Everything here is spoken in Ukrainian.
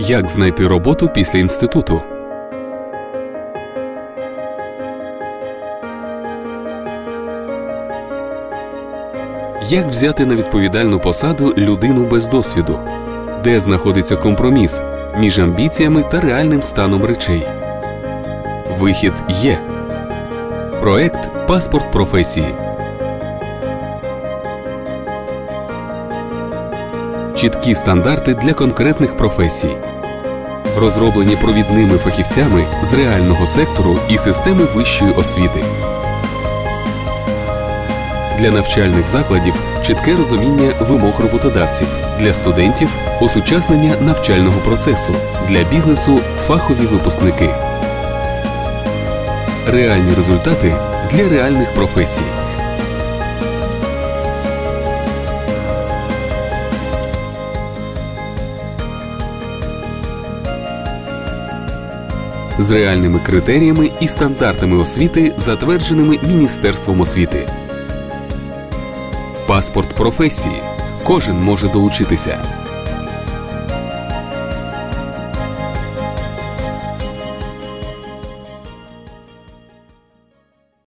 Як знайти роботу після інституту? Як взяти на відповідальну посаду людину без досвіду? Де знаходиться компроміс між амбіціями та реальним станом речей? Вихід є. Проект Паспорт професії. Чіткі стандарти для конкретних професій. Розроблені провідними фахівцями з реального сектору і системи вищої освіти. Для навчальних закладів чітке розуміння вимог роботодавців, для студентів осучаснення навчального процесу, для бізнесу фахові випускники. Реальні результати для реальних професій. З реальними критеріями і стандартами освіти, затвердженими Міністерством освіти. Паспорт професії. Кожен може долучитися.